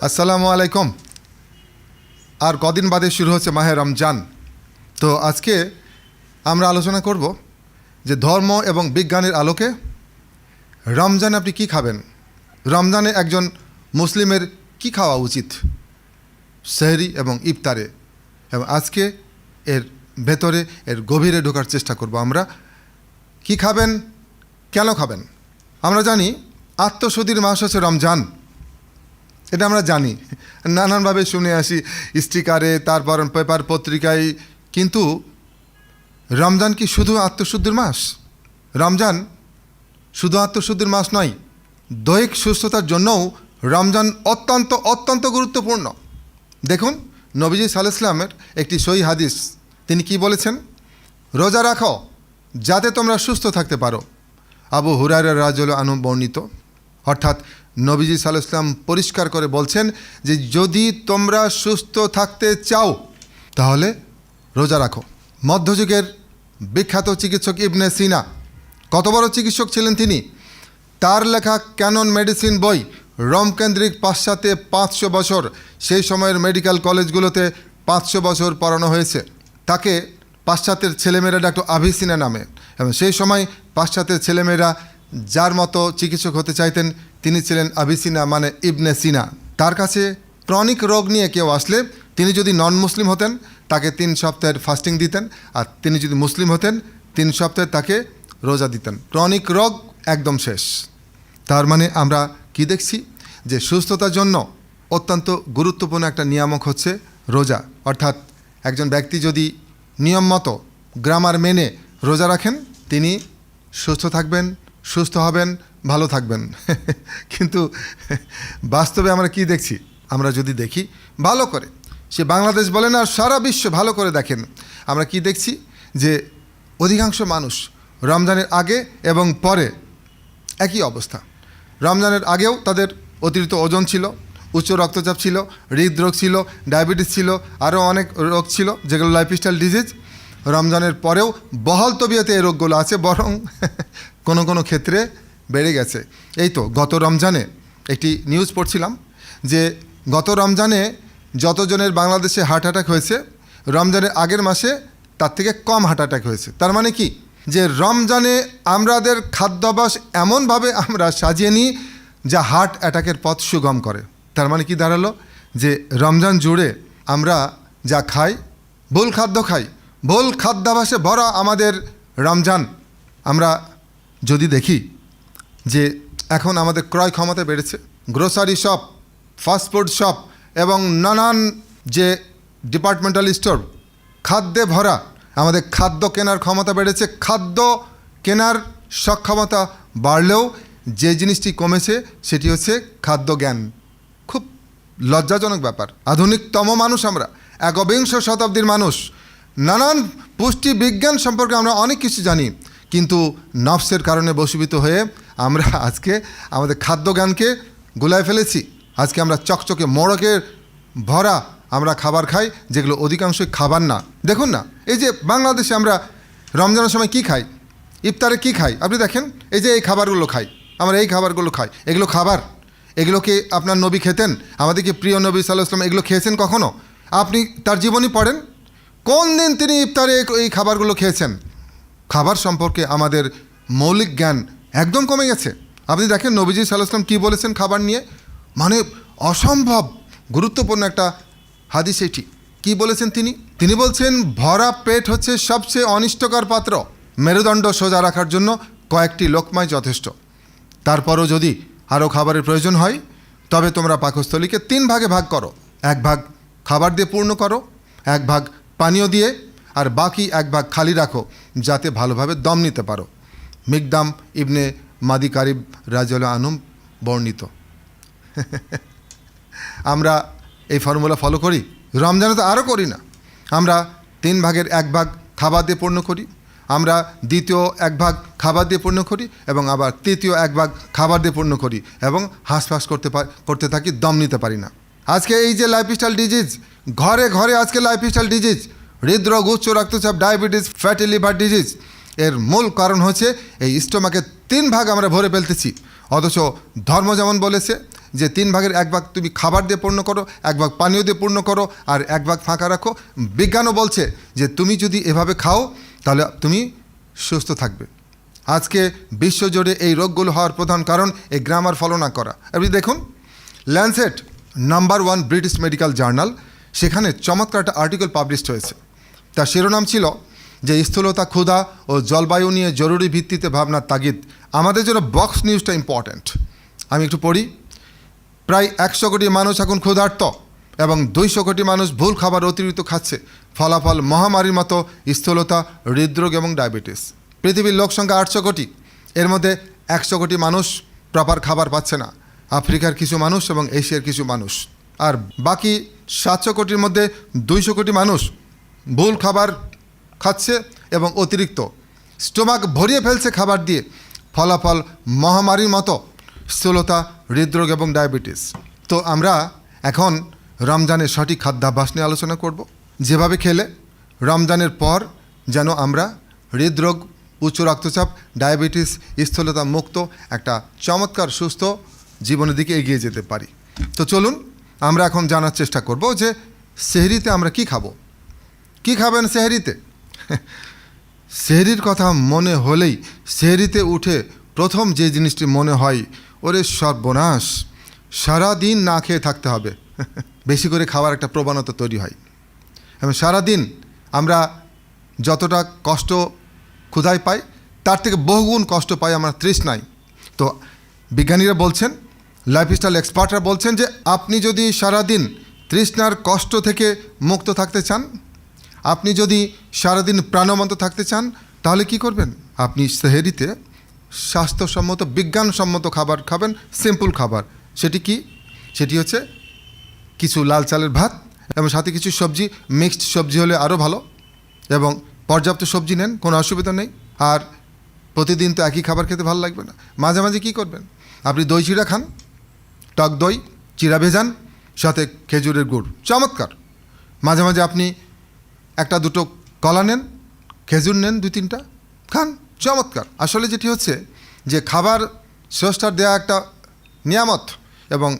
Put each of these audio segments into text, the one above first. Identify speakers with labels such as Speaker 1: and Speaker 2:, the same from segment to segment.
Speaker 1: আসসালামু আলাইকুম। আর কদিন বাদে শুরু হচ্ছে মাহে রমজান। তো আজকে আমরা আলোচনা করব যে ধর্ম এবং বিজ্ঞানের আলোকে রমজানে আপনি কি খাবেন? রমজানে একজন মুসলিমের কি খাওয়া উচিত? সেহরি এবং ইফতারে। এবং আজকে এর ভেতরে, এর গভীরে ঢোকার চেষ্টা করব আমরা। কি খাবেন? কেন খাবেন? আমরা জানি আত্মশুদ্ধির মাস হচ্ছে রমজান। এটা আমরা জানি। নানানভাবে শুনে আসি স্টিকারে, তারপর পেপার পত্রিকায়। কিন্তু রমজান কি শুধু আত্মশুদ্ধির মাস? রমজান শুধু আত্মশুদ্ধির মাস নয়, দৈহিক সুস্থতার জন্যও রমজান অত্যন্ত অত্যন্ত গুরুত্বপূর্ণ। দেখুন, নবীজি সাল্লামের একটি সই হাদিস। তিনি কি বলেছেন? রোজা রাখো যাতে তোমরা সুস্থ থাকতে পারো। আবু হুরারা রাজল আনু বর্ণিত, অর্থাৎ নবীজি সাল্লাম পরিষ্কার করে বলছেন যে যদি তোমরা সুস্থ থাকতে চাও, তাহলে রোজা রাখো। মধ্যযুগের বিখ্যাত চিকিৎসক ইবনে সিনা, কত বড় চিকিৎসক ছিলেন তিনি? তার লেখা ক্যানন মেডিসিন বই রমকেন্দ্রিক পাশ্চাত্যে পাঁচশো বছর, সেই সময়ের মেডিকেল কলেজগুলোতে পাঁচশো বছর পড়ানো হয়েছে। তাকে পাশ্চাত্যের ছেলেমেয়েরা ডাক্তার আভিসিনা নামে এবং সেই সময় পাশ্চাত্যের ছেলেমেয়েরা যার মতো চিকিৎসক হতে চাইতেন তিনি ছিলেন আভিসিনা মানে ইবনে সিনা। তার কাছে ক্রনিক রোগ নিয়ে কেউ আসলে তিনি যদি নন মুসলিম হতেন, তাকে তিন সপ্তাহের ফাস্টিং দিতেন, আর তিনি যদি মুসলিম হতেন, তিন সপ্তাহে তাকে রোজা দিতেন। ক্রনিক রোগ একদম শেষ। তার মানে আমরা কি দেখছি? যে সুস্থতার জন্য অত্যন্ত গুরুত্বপূর্ণ একটা নিয়ামক হচ্ছে রোজা। অর্থাৎ একজন ব্যক্তি যদি নিয়ম মতো গ্রামার মেনে রোজা রাখেন, তিনি সুস্থ থাকবেন সুস্থ হবেন, ভালো থাকবেন। কিন্তু বাস্তবে আমরা কি দেখছি? আমরা যদি দেখি, ভালো করে। সে বাংলাদেশ বলেন আর সারা বিশ্ব ভালো করে দেখেন। আমরা কি দেখছি? যে অধিকাংশ মানুষ রমজানের আগে এবং পরে একই অবস্থা। রমজানের আগেও তাদের অতিরিক্ত ওজন ছিল, উচ্চ রক্তচাপ ছিল, হৃদরোগ ছিল, ডায়াবেটিস ছিল, আরও অনেক রোগ ছিল, যেগুলো লাইফস্টাইল ডিজিজ রমজানের পরেও বহল তবিয়তে এই রোগগুলো আছে, বরং কোনো কোনো ক্ষেত্রে বেড়ে গেছে। এই তো, গত রমজানে একটি নিউজ পড়ছিলাম যে গত রমজানে যতজনের বাংলাদেশে হার্ট অ্যাটাক হয়েছে, রমজানের আগের মাসে তার থেকে কম হার্ট অ্যাটাক হয়েছে। তার মানে কি? যে রমজানে আমাদের খাদ্যাভ্যাস এমনভাবে আমরা সাজিয়ে নিই যা হার্ট অ্যাটাকের পথ সুগম করে। তার মানে কি দাঁড়াল? যে রমজান জুড়ে আমরা যা খাই, ভুল খাদ্য খাই, ভুল খাদ্যাভ্যাসে ভরা আমাদের রমজান, আমরা যদি দেখি যে এখন আমাদের ক্রয় ক্ষমতা বেড়েছে গ্রোসারি শপ ফাস্টফুড শপ এবং নানান যে ডিপার্টমেন্টাল স্টোর খাদ্যে ভরা আমাদের খাদ্য কেনার ক্ষমতা বেড়েছে, খাদ্য কেনার সক্ষমতা বাড়লেও যে জিনিসটি কমেছে সেটি হচ্ছে খাদ্য জ্ঞান। খুব লজ্জাজনক ব্যাপার। আধুনিকতম মানুষ আমরা একবিংশ শতাব্দীর মানুষ, নানান পুষ্টি বিজ্ঞান সম্পর্কে আমরা অনেক কিছু জানি। কিন্তু নফসের কারণে বশীভূত হয়ে আমরা আজকে আমাদের খাদ্য জ্ঞানকে গুলায় ফেলেছি। আজকে আমরা চকচকে মোড়কের ভরা আমরা খাবার খাই, যেগুলো অধিকাংশই খাবার না। দেখুন না, এই যে বাংলাদেশে আমরা রমজানের সময় কি খাই? ইফতারে কি খাই? আপনি দেখেন, এই যে এই খাবারগুলো খাই, আমরা এই খাবারগুলো খাই। এগুলো খাবার, এগুলোকে আপনার নবী খেতেন, আমাদেরকে প্রিয় নবী সাল্লাহ আসলাম এগুলো খেয়েছেন কখনো? আপনি তার জীবনী পড়েন কোন দিন তিনি ইফতারে এই খাবারগুলো খেয়েছেন? খাবার সম্পর্কে আমাদের মৌলিক জ্ঞান একদম কমে গেছে। আপনি দেখেন নবীজি সাল্লাহাম কী বলেছেন খাবার নিয়ে? মানে অসম্ভব গুরুত্বপূর্ণ একটা হাদিস এটি। কী বলেছেন তিনি? তিনি বলছেন, ভরা পেট হচ্ছে সবচেয়ে অনিষ্টকর পাত্র। মেরুদণ্ড সোজা রাখার জন্য কয়েকটি লোকমাই যথেষ্ট। তারপরও যদি আরও খাবারের প্রয়োজন হয়, তবে তোমরা পাকস্থলীকে তিন ভাগে ভাগ করো। এক ভাগ খাবার দিয়ে পূর্ণ করো, এক ভাগ পানীয় দিয়ে আর বাকি এক ভাগ খালি রাখো, যাতে ভালোভাবে দম নিতে পারো। মিকদাম ইবনে মাদি কারিব রাজল আনুম বর্ণিত। আমরা এই ফর্মুলা ফলো করি? রমজানে তো আরও করি না। আমরা তিন ভাগের এক ভাগ খাবার দিয়ে পূর্ণ করি, আমরা দ্বিতীয় এক ভাগ খাবার দিয়ে পূর্ণ করি এবং আবার তৃতীয় এক ভাগ খাবার দিয়ে পূর্ণ করি এবং হাঁসফাঁস করতে করতে থাকি, দম নিতে পারি না। আজকে এই যে লাইফস্টাইল ডিজিজ ঘরে ঘরে আজকে লাইফস্টাইল ডিজিজ হৃদরোগ, উচ্চ রক্তচাপ, ডায়াবেটিস ফ্যাটি লিভার ডিজিজ এর মূল কারণ হচ্ছে এই স্টোমাকে তিন ভাগ আমরা ভরে ফেলতেছি। অথচ ধর্ম যেমন বলেছে যে তিন ভাগের এক ভাগ তুমি খাবার দিয়ে পূর্ণ করো, এক ভাগ পানীয় দিয়ে পূর্ণ করো, আর এক ভাগ ফাঁকা রাখো। বিজ্ঞানও বলছে যে তুমি যদি এভাবে খাও, তাহলে তুমি সুস্থ থাকবে। আজকে বিশ্বজুড়ে এই রোগগুলো হওয়ার প্রধান কারণ এই গ্রামার ফলো না করা। আপনি দেখুন Lancet number one British medical journal সেখানে চমৎকার একটা আর্টিকেল পাবলিশড হয়েছে। তার শিরোনাম ছিল যে স্থূলতা, ক্ষুধা ও জলবায়ু নিয়ে জরুরি ভিত্তিতে ভাবনার তাগিদ। আমাদের জন্য বক্স নিউজটা ইম্পর্ট্যান্ট আমি একটু পড়ি। প্রায় একশো কোটি মানুষ এখন ক্ষুধার্ত এবং দুইশো কোটি মানুষ ভুল খাবার অতিরিক্ত খাচ্ছে। ফলাফল মহামারীর মতো স্থূলতা, হৃদরোগ এবং ডায়াবেটিস। পৃথিবীর লোক সংখ্যা আটশো কোটি। এর মধ্যে একশো কোটি মানুষ প্রপার খাবার পাচ্ছে না। আফ্রিকার কিছু মানুষ এবং এশিয়ার কিছু মানুষ। আর বাকি সাতশো কোটির মধ্যে দুইশো কোটি মানুষ ভুল খাবার খাচ্ছে এবং অতিরিক্ত। স্টোমাক ভরিয়ে ফেলছে খাবার দিয়ে। ফলাফল মহামারীর মতো। স্থূলতা, হৃদরোগ এবং ডায়াবেটিস। তো আমরা এখন রমজানের সঠিক খাদ্যাভ্যাস নিয়ে আলোচনা করব। যেভাবে খেলে রমজানের পর যেন আমরা হৃদরোগ, উচ্চ রক্তচাপ, ডায়াবেটিস, স্থূলতা মুক্ত একটা চমৎকার, সুস্থ জীবনের দিকে এগিয়ে যেতে পারি। তো চলুন আমরা এখন জানার চেষ্টা করব যে সেহরিতে আমরা কি খাব? কি খাবেন সেহরিতে? সেহরির কথা মনে হলেই সেহরিতে উঠে প্রথম যে জিনিসটি মনে হয়, ওরে সর্বনাশ, সারাদিন না খেয়ে থাকতে হবে। বেশি করে খাওয়ার একটা প্রবণতা তৈরি হয়। এবং সারাদিন আমরা যতটা কষ্ট ক্ষুধায় পাই, তার থেকে বহুগুণ কষ্ট পাই আমরা তৃষ্ণায়। তো বিজ্ঞানীরা বলছেন লাইফস্টাইল এক্সপার্টরা বলছেন যে আপনি যদি সারাদিন তৃষ্ণার কষ্ট থেকে মুক্ত থাকতে চান আপনি যদি সারাদিন প্রাণবন্ত থাকতে চান, তাহলে কি করবেন? আপনি সেহেরিতে স্বাস্থ্যসম্মত, বিজ্ঞানসম্মত খাবার খাবেন সিম্পল খাবার। সেটি কি? সেটি হচ্ছে কিছু লাল চালের ভাত এবং সাথে কিছু সবজি। মিক্সড সবজি হলে আরও ভালো এবং পর্যাপ্ত সবজি নেন, কোনো অসুবিধা নেই। আর প্রতিদিন তো একই খাবার খেতে ভালো লাগবে না। মাঝে মাঝে কী করবেন? আপনি দই চিড়া খান, টক দই, চিড়া ভেজান, সাথে খেজুরের গুড়। চমৎকার! মাঝে মাঝে আপনি একটা দুটো কলা নেন, খেজুর নেন, দুই তিনটা, খান, চমৎকার। আসলে যেটি হচ্ছে যে খাবার স্রষ্টার দেয়া একটা নিয়ামত এবং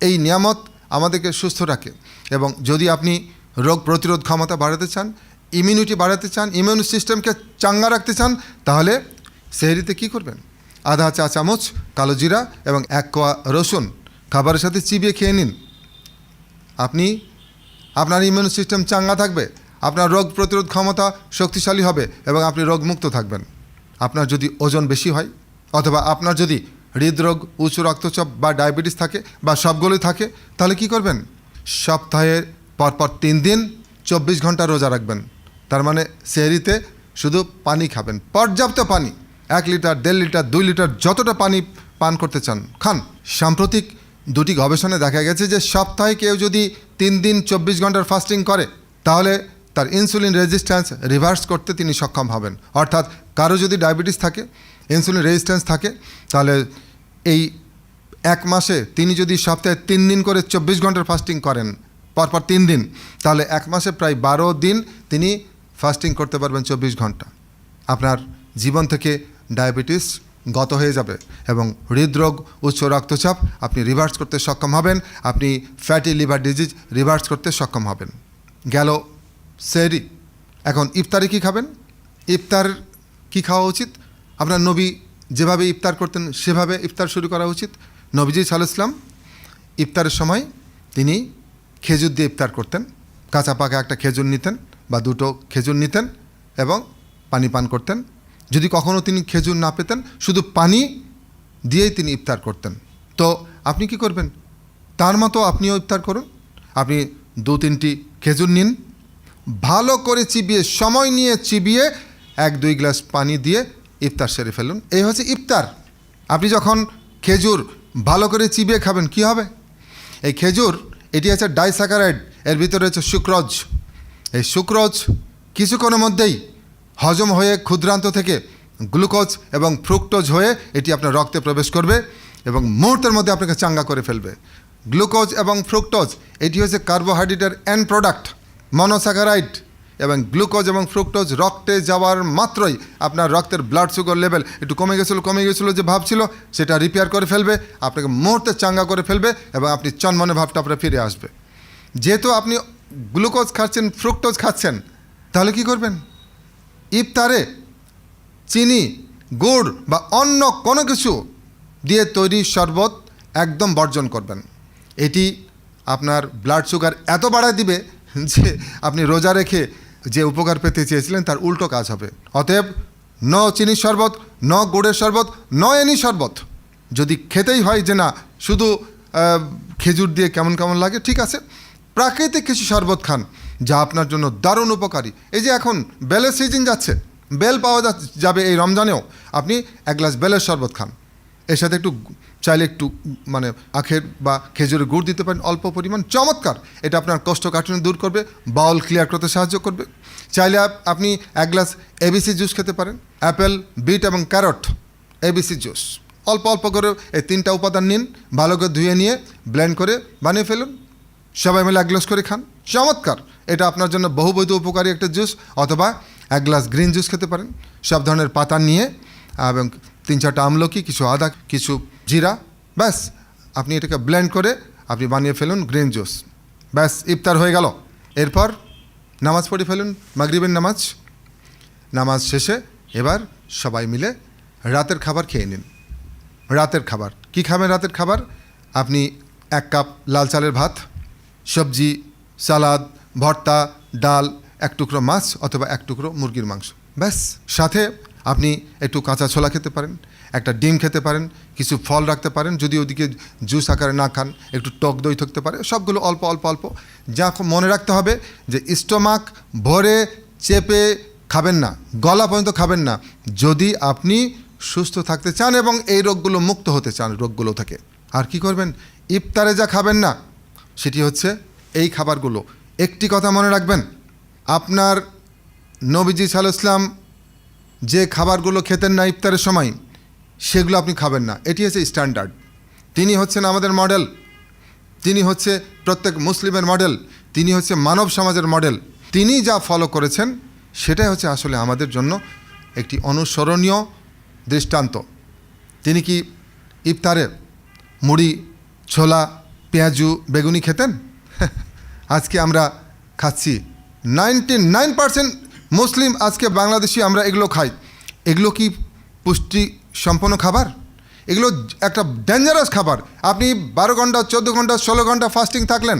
Speaker 1: এই নিয়ামত আমাদেরকে সুস্থ রাখে এবং যদি আপনি রোগ প্রতিরোধ ক্ষমতা বাড়াতে চান ইমিউনিটি বাড়াতে চান ইমিউন সিস্টেমকে চাঙ্গা রাখতে চান, তাহলে সেহরিতে কি করবেন? আধা চা চামচ কালো জিরা এবং এক কোয়া রসুন খাবারের সাথে চিবিয়ে খেয়ে নিন। আপনি, আপনার ইমিউন সিস্টেম চাঙ্গা থাকবে আপনার রোগ প্রতিরোধ ক্ষমতা শক্তিশালী হবে এবং আপনি রোগমুক্ত থাকবেন। আপনার যদি ওজন বেশি হয় অথবা আপনার যদি হৃদরোগ উচ্চ রক্তচাপ বা ডায়াবেটিস থাকে বা সবগুলোই থাকে, তাহলে কি করবেন? সপ্তাহে পরপর তিন দিন চব্বিশ ঘণ্টা রোজা রাখবেন। তার মানে সেহরিতে শুধু পানি খাবেন। পর্যাপ্ত পানি, এক লিটার, দেড় লিটার, দুই লিটার যতটা পানি পান করতে চান, খান। সাম্প্রতিক দুটি গবেষণায় দেখা গেছে যে সপ্তাহে কেউ যদি তিন দিন চব্বিশ ঘণ্টার ফাস্টিং করে, তাহলে তার ইনসুলিন রেজিস্ট্যান্স রিভার্স করতে তিনি সক্ষম হবেন। অর্থাৎ কারও যদি ডায়াবেটিস থাকে ইনসুলিন রেজিস্ট্যান্স থাকে, তাহলে এই এক মাসে তিনি যদি সপ্তাহে তিন দিন করে চব্বিশ ঘণ্টার ফাস্টিং করেন, পরপর তিন দিন, তাহলে এক মাসে প্রায় বারো দিন তিনি ফাস্টিং করতে পারবেন চব্বিশ ঘণ্টা। আপনার জীবন থেকে ডায়াবেটিস গত হয়ে যাবে এবং হৃদরোগ, উচ্চ রক্তচাপ আপনি রিভার্স করতে সক্ষম হবেন, আপনি ফ্যাটি লিভার ডিজিজ রিভার্স করতে সক্ষম হবেন। গেল সেরি এখন ইফতারে কি খাবেন? ইফতার কি খাওয়া উচিত? আপনার নবী যেভাবে ইফতার করতেন, সেভাবে ইফতার শুরু করা উচিত। নবীজি সাল ইসলাম ইফতারের সময় তিনি খেজুর দিয়ে ইফতার করতেন। কাঁচা পাকা একটা খেজুর নিতেন বা দুটো খেজুর নিতেন এবং পানি পান করতেন। যদি কখনও তিনি খেজুর না পেতেন, শুধু পানি দিয়েই তিনি ইফতার করতেন। তো আপনি কি করবেন? তার মতো আপনিও ইফতার করুন। আপনি দু তিনটি খেজুর নিন। ভালো করে চিবিয়ে, সময় নিয়ে চিবিয়ে এক, দুই গ্লাস পানি দিয়ে ইফতার সেরে ফেলুন। এই হচ্ছে ইফতার। আপনি যখন খেজুর ভালো করে চিবিয়ে খাবেন, কি হবে? এই খেজুর, এটি আছে ডাইস্যাকারাইড এর ভিতরে হচ্ছে সুক্রজ এই সুক্রজ কিছুক্ষণের মধ্যেই হজম হয়ে ক্ষুদ্রান্ত থেকে গ্লুকোজ এবং ফ্রুক্টোজ হয়ে এটি আপনার রক্তে প্রবেশ করবে এবং মুহূর্তের মধ্যে আপনাকে চাঙ্গা করে ফেলবে। গ্লুকোজ এবং ফ্রুক্টোজ, এটি হচ্ছে কার্বোহাইড্রেটের এন্ড প্রোডাক্ট মনোস্যাকারাইড এবং গ্লুকোজ এবং ফ্রুক্টোজ রক্তে যাওয়ার মাত্রই আপনার রক্তের ব্লাড সুগার লেভেল একটু কমে গেছিল কমে গেছিল যে ভাব ছিল, সেটা রিপেয়ার করে ফেলবে, আপনাকে মুহূর্তে চাঙ্গা করে ফেলবে এবং আপনি চনমনে ভাবটা আপনার ফিরে আসবে। যেহেতু আপনি গ্লুকোজ খাচ্ছেন, ফ্রুক্টোজ খাচ্ছেন, তাহলে কি করবেন? ইফতারে চিনি, গুড় বা অন্য কোনো কিছু দিয়ে তৈরি শরবত একদম বর্জন করবেন। এটি আপনার ব্লাড সুগার এত বাড়ায় দিবে যে আপনি রোজা রেখে যে উপকার পেতে চেয়েছিলেন, তার উল্টো কাজ হবে। অতএব ন চিনির শরবত, ন গুড়ের শরবত, ন এনি শরবত। যদি খেতেই হয় যে না, শুধু খেজুর দিয়ে কেমন কেমন লাগে, ঠিক আছে। প্রাকৃতিক কিছু শরবত খান, যা আপনার জন্য দারুণ উপকারী। এই যে এখন বেলের সিজন যাচ্ছে, বেল পাওয়া যাবে এই রমজানেও। আপনি এক গ্লাস বেলের শরবত খান। এর সাথে একটু চাইলে একটু মানে আখের বা খেজুরের গুড় দিতে পারেন, অল্প পরিমাণ। চমৎকার! এটা আপনার কোষ্ঠকাঠিন্য দূর করবে, বাউল ক্লিয়ার করতে সাহায্য করবে। চাইলে আপনি এক গ্লাস এবিসি জুস খেতে পারেন অ্যাপেল বিট এবং ক্যারট এবিসি জুস অল্প অল্প করে এই তিনটা উপাদান নিন, ভালো করে ধুয়ে নিয়ে ব্লেন্ড করে বানিয়ে ফেলুন। সবাই মিলে এক গ্লাস করে খান। চমৎকার! এটা আপনার জন্য বহুবৈধ উপকারী একটা জুস অথবা এক গ্লাস গ্রিন জুস খেতে পারেন। সব ধরনের পাতা নিয়ে এবং তিন চারটা আমলকি, কিছু আদা, কিছু জিরা, ব্যাস। আপনি এটাকে ব্লেন্ড করে আপনি বানিয়ে ফেলুন গ্রিন জুস ব্যাস, ইফতার হয়ে গেল। এরপর নামাজ পড়ে ফেলুন, মাগরিবের নামাজ। নামাজ শেষে এবার সবাই মিলে রাতের খাবার খেয়ে নিন। রাতের খাবার। কি খাবেন রাতের খাবার? আপনি এক কাপ লাল চালের ভাত, সবজি, সালাদ, ভর্তা, ডাল, এক টুকরো মাছ অথবা এক টুকরো মুরগির মাংস। ব্যাস। সাথে আপনি একটু কাঁচা ছোলা খেতে পারেন, একটা ডিম খেতে পারেন, কিছু ফল রাখতে পারেন, যদি ওদিকে জুস আকারে না খান, একটু টক দই থাকতে পারে, সবগুলো অল্প অল্প অল্প। যা মনে রাখতে হবে যে স্টোমাক ভরে চেপে খাবেন না, গলা পর্যন্ত খাবেন না। যদি আপনি সুস্থ থাকতে চান এবং এই রোগগুলো মুক্ত হতে চান, রোগগুলো থেকে, আর কি করবেন? ইফতারে যা খাবেন না, সেটি হচ্ছে এই খাবারগুলো। একটি কথা মনে রাখবেন, আপনার নবীজি সাল ইসলাম যে খাবারগুলো খেতেন না ইফতারের সময়, সেগুলো আপনি খাবেন না। এটি হচ্ছে স্ট্যান্ডার্ড। তিনি হচ্ছেন আমাদের মডেল। তিনি হচ্ছে প্রত্যেক মুসলিমের মডেল। তিনি হচ্ছে মানব সমাজের মডেল। তিনি যা ফলো করেছেন, সেটাই হচ্ছে আসলে আমাদের জন্য একটি অনুসরণীয় দৃষ্টান্ত। তিনি কি ইফতারে মুড়ি, ছোলা, পেঁয়াজু, বেগুনি খেতেন? আজকে আমরা খাচ্ছি নাইনটি নাইন পার্সেন্ট মুসলিম, আজকে বাংলাদেশি আমরা এগুলো খাই। এগুলো কি পুষ্টি সম্পন্ন খাবার? এগুলো একটা ডেঞ্জারাস খাবার। আপনি বারো ঘণ্টা, চোদ্দ ঘণ্টা, ষোলো ঘণ্টা ফাস্টিং থাকলেন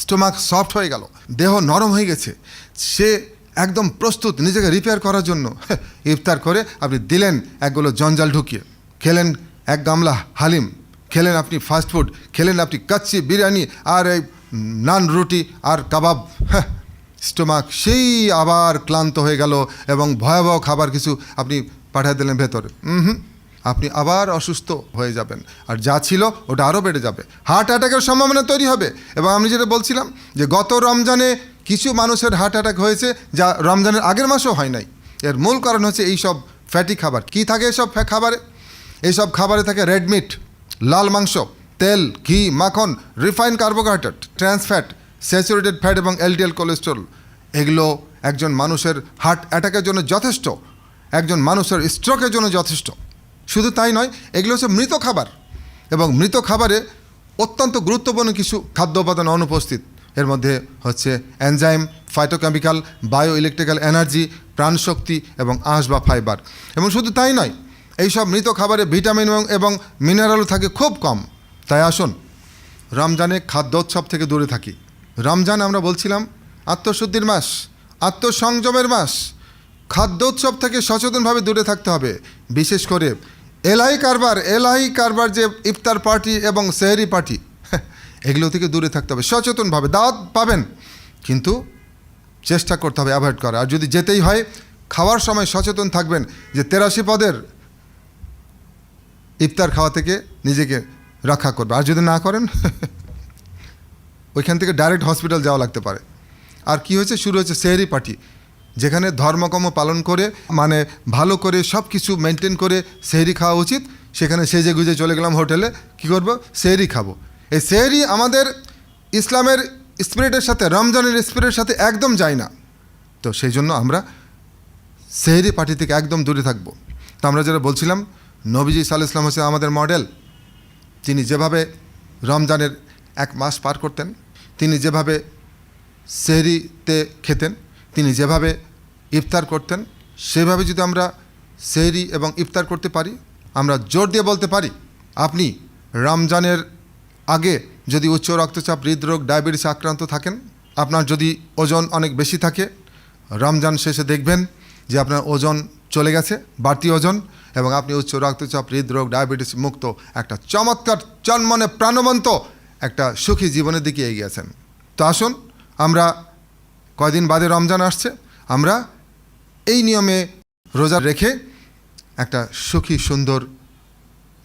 Speaker 1: স্টোমাক সফট হয়ে গেল, দেহ নরম হয়ে গেছে। সে একদম প্রস্তুত নিজেকে রিপেয়ার করার জন্য। ইফতার করে আপনি দিলেন একগুলো জঞ্জাল ঢুকিয়ে। খেলেন এক গামলা হালিম। খেলেন আপনি ফাস্টফুড খেলেন আপনি কাচ্চি বিরিয়ানি আর এই নান রুটি আর কাবাব। হ্যাঁ স্টোমাক সেই আবার ক্লান্ত হয়ে গেল এবং ভয়াবহ খাবার কিছু আপনি পাঠিয়ে দিলেন ভেতরে। হুম আপনি আবার অসুস্থ হয়ে যাবেন। আর যা ছিল ওটা আরও বেড়ে যাবে। হার্ট অ্যাটাকের সম্ভাবনা তৈরি হবে। এবং আমি যেটা বলছিলাম যে গত রমজানে কিছু মানুষের হার্ট অ্যাটাক হয়েছে যা রমজানের আগের মাসেও হয় নাই। এর মূল কারণ হচ্ছে এই সব ফ্যাটি খাবার। কি থাকে এসব খাবারে? এইসব খাবারে থাকে রেড মিট, লাল মাংস, তেল, ঘি, মাখন, refine carbohydrate, trans fat saturated fat এবং এলডিএল কোলেস্ট্রল, এগুলো একজন মানুষের হার্ট অ্যাটাকের জন্য যথেষ্ট, একজন মানুষের স্ট্রোকের জন্য যথেষ্ট। শুধু তাই নয়, এগুলো হচ্ছে মৃত খাবার এবং মৃত খাবারে অত্যন্ত গুরুত্বপূর্ণ কিছু খাদ্য উপাদান অনুপস্থিত। এর মধ্যে হচ্ছে enzyme phytochemical bio electrical energy প্রাণশক্তি এবং আঁশ বা ফাইবার এবং শুধু তাই নয়, এইসব মৃত খাবারে ভিটামিন এবং- মিনারেলও থাকে খুব কম। তাই আসুন, রমজানে খাদ্যোৎসব থেকে দূরে থাকি। রমজান আমরা বলছিলাম আত্মশুদ্ধির মাস, আত্মসংযমের মাস। খাদ্যোৎসব থেকে সচেতনভাবে দূরে থাকতে হবে, বিশেষ করে এলআই কারবার এলআই কারবার যে ইফতার পার্টি এবং সেহরি পার্টি, এগুলো থেকে দূরে থাকতে হবে, সচেতনভাবে দাওয়াত পাবেন, কিন্তু চেষ্টা করতে হবে অ্যাভয়েড করা। আর যদি যেতেই হয়, খাওয়ার সময় সচেতন থাকবেন যে তেরাশি পদের ইফতার খাওয়া থেকে নিজেকে রক্ষা করবে। আর যদি না করেন ওইখান থেকে ডাইরেক্ট হসপিটাল যাওয়া লাগতে পারে। আর কি হয়েছে? শুরু হয়েছে সেহরি পার্টি, যেখানে ধর্মকর্ম পালন করে মানে ভালো করে সব কিছু মেনটেন করে সেহরি খাওয়া উচিত। সেখানে সেজে গুজে চলে গেলাম হোটেলে। কি করব? সেহরি খাব। এই সেহরি আমাদের ইসলামের স্পিরিটের সাথে, রমজানের স্পিরিটের সাথে একদম যায় না। তো সেই জন্য আমরা সেহরি পার্টি থেকে একদম দূরে থাকব। তো আমরা যেটা বলছিলাম, নবীজি সাল্লাহ ইসলাম হচ্ছে আমাদের মডেল তিনি যেভাবে রমজানের এক মাস পার করতেন তিনি যেভাবে সেহরিতে খেতেন, তিনি যেভাবে ইফতার করতেন, সেভাবে যদি আমরা সেহরি এবং ইফতার করতে পারি, আমরা জোর দিয়ে বলতে পারি, আপনি রমজানের আগে যদি উচ্চ রক্তচাপ, হৃদরোগ, ডায়াবেটিস আক্রান্ত থাকেন, আপনার যদি ওজন অনেক বেশি থাকে, রমজান শেষে দেখবেন যে আপনার ওজন চলে গেছে, বাড়তি ওজন, এবং আপনি উচ্চ রক্তচাপ, হৃদরোগ, ডায়াবেটিস মুক্ত একটা চমৎকার চন্মনে প্রাণবন্ত একটা সুখী জীবনের দিকে এগিয়ে আছেন। তো আসুন, আমরা কয়দিন বাদে রমজান আসছে, আমরা এই নিয়মে রোজা রেখে একটা সুখী, সুন্দর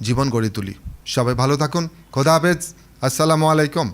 Speaker 1: জীবন গড়ে তুলি। সবাই ভালো থাকুন, খোদা হাফেজ, আসসালামু আলাইকুম।